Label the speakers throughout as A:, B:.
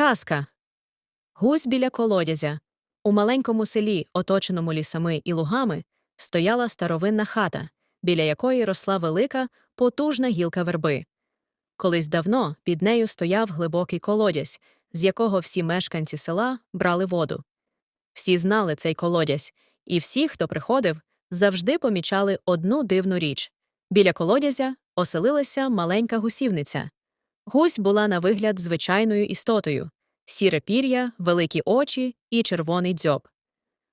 A: Казка. Гусь біля колодязя. У маленькому селі, оточеному лісами і лугами, стояла старовинна хата, біля якої росла велика, потужна гілка верби. Колись давно під нею стояв глибокий колодязь, з якого всі мешканці села брали воду. Всі знали цей колодязь, і всі, хто приходив, завжди помічали одну дивну річ. Біля колодязя оселилася маленька гусівниця. Гусь була на вигляд звичайною істотою сіре пір'я, великі очі і червоний дзьоб.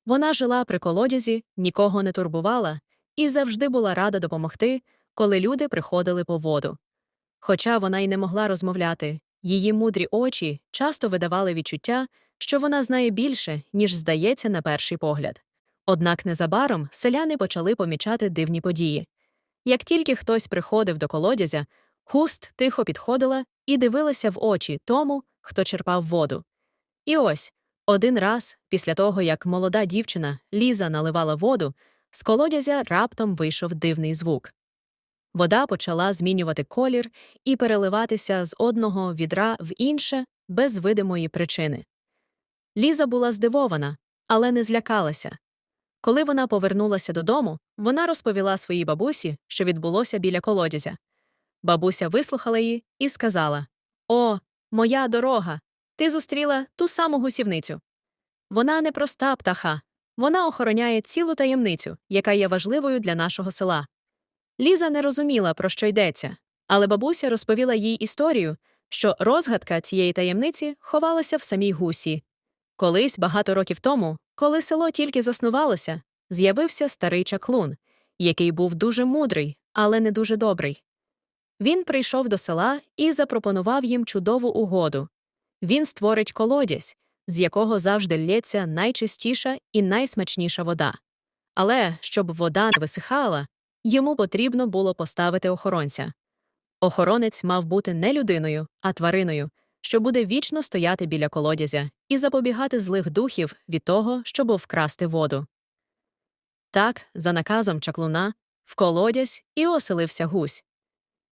A: Вона жила при колодязі, нікого не турбувала і завжди була рада допомогти, коли люди приходили по воду. Хоча вона й не могла розмовляти, її мудрі очі часто видавали відчуття, що вона знає більше, ніж здається на перший погляд. Однак незабаром селяни почали помічати дивні події. Як тільки хтось приходив до колодязя, Хуст тихо підходила і дивилася в очі тому, хто черпав воду. І ось один раз, після того, як молода дівчина Ліза наливала воду, з колодязя раптом вийшов дивний звук. Вода почала змінювати колір і переливатися з одного відра в інше без видимої причини. Ліза була здивована, але не злякалася. Коли вона повернулася додому, вона розповіла своїй бабусі, що відбулося біля колодязя. Бабуся вислухала її і сказала О, моя дорога! Ти зустріла ту саму гусівницю. Вона не проста птаха, вона охороняє цілу таємницю, яка є важливою для нашого села. Ліза не розуміла, про що йдеться, але бабуся розповіла їй історію, що розгадка цієї таємниці ховалася в самій гусі. Колись, багато років тому, коли село тільки заснувалося, з'явився старий чаклун, який був дуже мудрий, але не дуже добрий. Він прийшов до села і запропонував їм чудову угоду. Він створить колодязь, з якого завжди лється найчистіша і найсмачніша вода. Але щоб вода не висихала, йому потрібно було поставити охоронця. Охоронець мав бути не людиною, а твариною, що буде вічно стояти біля колодязя і запобігати злих духів від того, щоб вкрасти воду. Так, за наказом чаклуна, в колодязь і оселився гусь.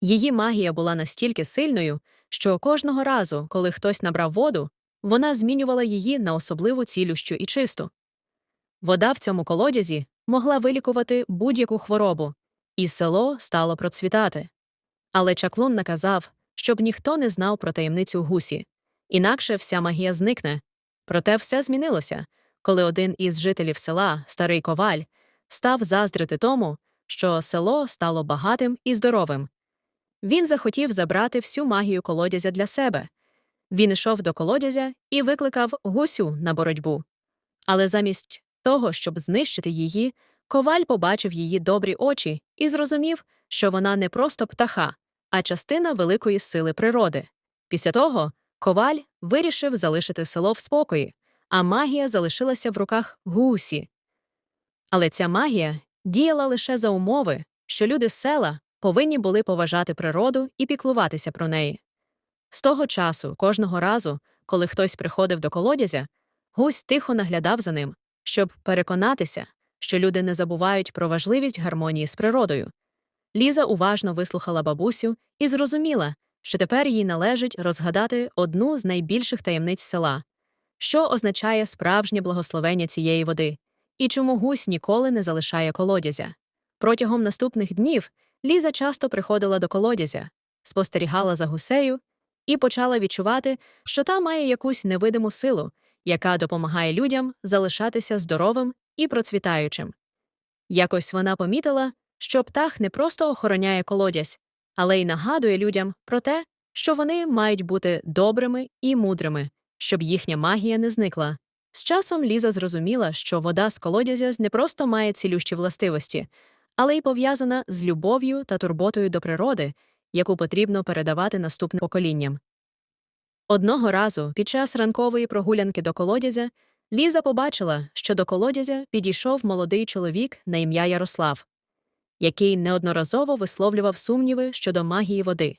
A: Її магія була настільки сильною, що кожного разу, коли хтось набрав воду, вона змінювала її на особливу цілющу і чисту. Вода в цьому колодязі могла вилікувати будь-яку хворобу, і село стало процвітати. Але чаклун наказав, щоб ніхто не знав про таємницю гусі, інакше вся магія зникне. Проте все змінилося, коли один із жителів села, старий коваль, став заздрити тому, що село стало багатим і здоровим. Він захотів забрати всю магію колодязя для себе. Він йшов до колодязя і викликав гусю на боротьбу. Але замість того, щоб знищити її, коваль побачив її добрі очі і зрозумів, що вона не просто птаха, а частина великої сили природи. Після того коваль вирішив залишити село в спокої, а магія залишилася в руках гусі. Але ця магія діяла лише за умови, що люди з села повинні були поважати природу і піклуватися про неї. З того часу, кожного разу, коли хтось приходив до колодязя, гусь тихо наглядав за ним, щоб переконатися, що люди не забувають про важливість гармонії з природою. Ліза уважно вислухала бабусю і зрозуміла, що тепер їй належить розгадати одну з найбільших таємниць села, що означає справжнє благословення цієї води, і чому гусь ніколи не залишає колодязя. Протягом наступних днів Ліза часто приходила до колодязя, спостерігала за гусею і почала відчувати, що та має якусь невидиму силу, яка допомагає людям залишатися здоровим і процвітаючим. Якось вона помітила, що птах не просто охороняє колодязь, але й нагадує людям про те, що вони мають бути добрими і мудрими, щоб їхня магія не зникла. З часом Ліза зрозуміла, що вода з колодязя не просто має цілющі властивості, але й пов'язана з любов'ю та турботою до природи, яку потрібно передавати наступним поколінням. Одного разу, під час ранкової прогулянки до колодязя, Ліза побачила, що до колодязя підійшов молодий чоловік на ім'я Ярослав, який неодноразово висловлював сумніви щодо магії води.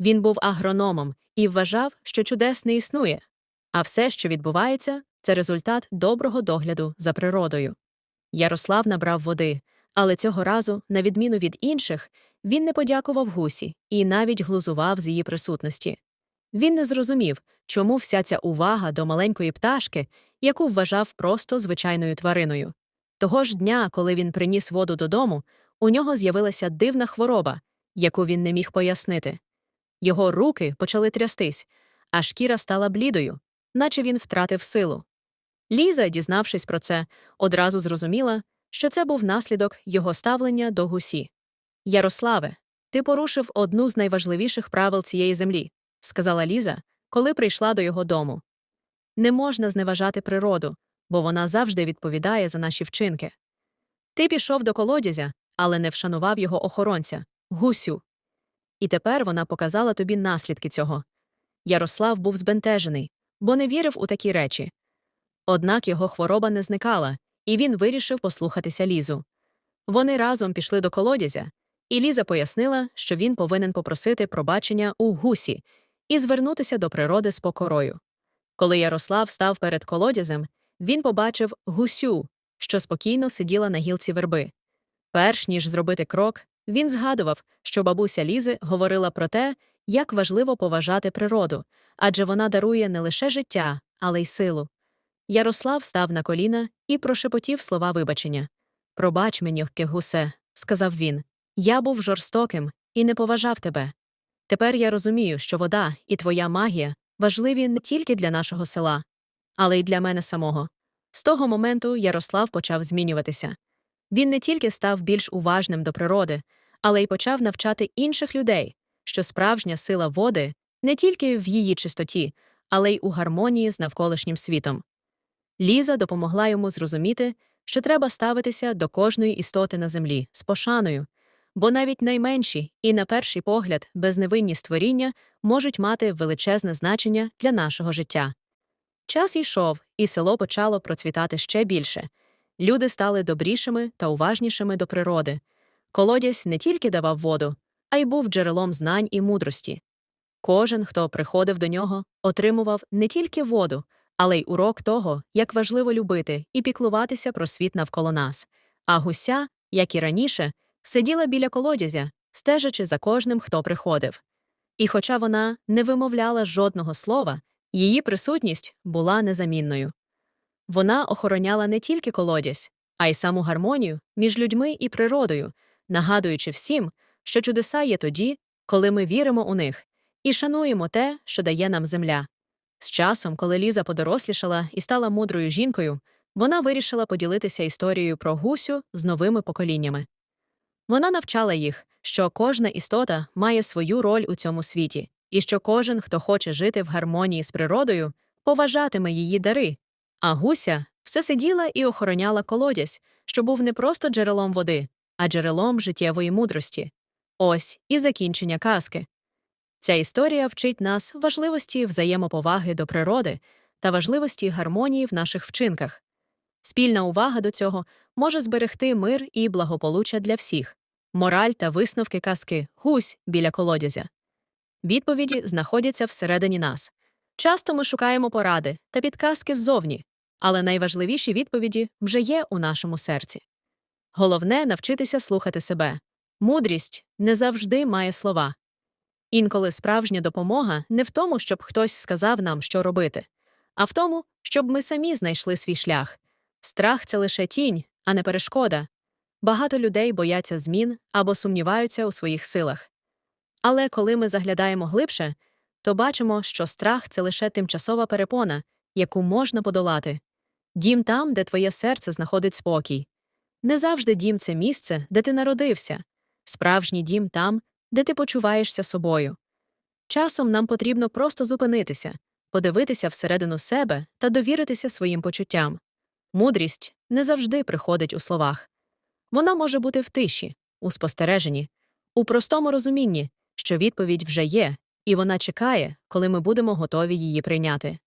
A: Він був агрономом і вважав, що чудес не існує, а все, що відбувається, це результат доброго догляду за природою. Ярослав набрав води, але цього разу, на відміну від інших, він не подякував гусі і навіть глузував з її присутності. Він не зрозумів, чому вся ця увага до маленької пташки, яку вважав просто звичайною твариною. Того ж дня, коли він приніс воду додому, у нього з'явилася дивна хвороба, яку він не міг пояснити. Його руки почали трястись, а шкіра стала блідою, наче він втратив силу. Ліза, дізнавшись про це, одразу зрозуміла, що це був наслідок його ставлення до гусі. Ярославе, ти порушив одну з найважливіших правил цієї землі, сказала Ліза, коли прийшла до його дому. Не можна зневажати природу, бо вона завжди відповідає за наші вчинки. Ти пішов до колодязя, але не вшанував його охоронця, гусю. І тепер вона показала тобі наслідки цього. Ярослав був збентежений, бо не вірив у такі речі. Однак його хвороба не зникала, і він вирішив послухатися Лізу. Вони разом пішли до колодязя, і Ліза пояснила, що він повинен попросити пробачення у гусі і звернутися до природи з покорою. Коли Ярослав став перед колодязем, він побачив гусю, що спокійно сиділа на гілці верби. Перш ніж зробити крок, він згадував, що бабуся Лізи говорила про те, як важливо поважати природу, адже вона дарує не лише життя, але й силу. Ярослав став на коліна і прошепотів слова вибачення. Пробач мені, гусе, сказав він. Я був жорстоким і не поважав тебе. Тепер я розумію, що вода і твоя магія важливі не тільки для нашого села, але й для мене самого. З того моменту Ярослав почав змінюватися. Він не тільки став більш уважним до природи, але й почав навчати інших людей, що справжня сила води не тільки в її чистоті, але й у гармонії з навколишнім світом. Ліза допомогла йому зрозуміти, що треба ставитися до кожної істоти на землі з пошаною, бо навіть найменші і, на перший погляд, безневинні створіння можуть мати величезне значення для нашого життя. Час йшов, і село почало процвітати ще більше. Люди стали добрішими та уважнішими до природи. Колодязь не тільки давав воду, а й був джерелом знань і мудрості. Кожен, хто приходив до нього, отримував не тільки воду, але й урок того, як важливо любити і піклуватися про світ навколо нас. А гуся, як і раніше, сиділа біля колодязя, стежачи за кожним, хто приходив. І хоча вона не вимовляла жодного слова, її присутність була незамінною. Вона охороняла не тільки колодязь, а й саму гармонію між людьми і природою, нагадуючи всім, що чудеса є тоді, коли ми віримо у них, і шануємо те, що дає нам земля. З часом, коли Ліза подорослішала і стала мудрою жінкою, вона вирішила поділитися історією про гусю з новими поколіннями. Вона навчала їх, що кожна істота має свою роль у цьому світі, і що кожен, хто хоче жити в гармонії з природою, поважатиме її дари. А гуся все сиділа і охороняла колодязь, що був не просто джерелом води, а джерелом життєвої мудрості. Ось і закінчення казки. Ця історія вчить нас важливості взаємоповаги до природи та важливості гармонії в наших вчинках. Спільна увага до цього може зберегти мир і благополуччя для всіх, мораль та висновки казки гусь біля колодязя. Відповіді знаходяться всередині нас. Часто ми шукаємо поради та підказки ззовні, але найважливіші відповіді вже є у нашому серці. Головне навчитися слухати себе. Мудрість не завжди має слова. Інколи справжня допомога не в тому, щоб хтось сказав нам, що робити, а в тому, щоб ми самі знайшли свій шлях. Страх це лише тінь, а не перешкода. Багато людей бояться змін або сумніваються у своїх силах. Але коли ми заглядаємо глибше, то бачимо, що страх це лише тимчасова перепона, яку можна подолати. Дім там, де твоє серце знаходить спокій. Не завжди дім це місце, де ти народився, справжній дім там, де ти почуваєшся собою. Часом нам потрібно просто зупинитися, подивитися всередину себе та довіритися своїм почуттям. Мудрість не завжди приходить у словах. Вона може бути в тиші, у спостереженні, у простому розумінні, що відповідь вже є, і вона чекає, коли ми будемо готові її прийняти.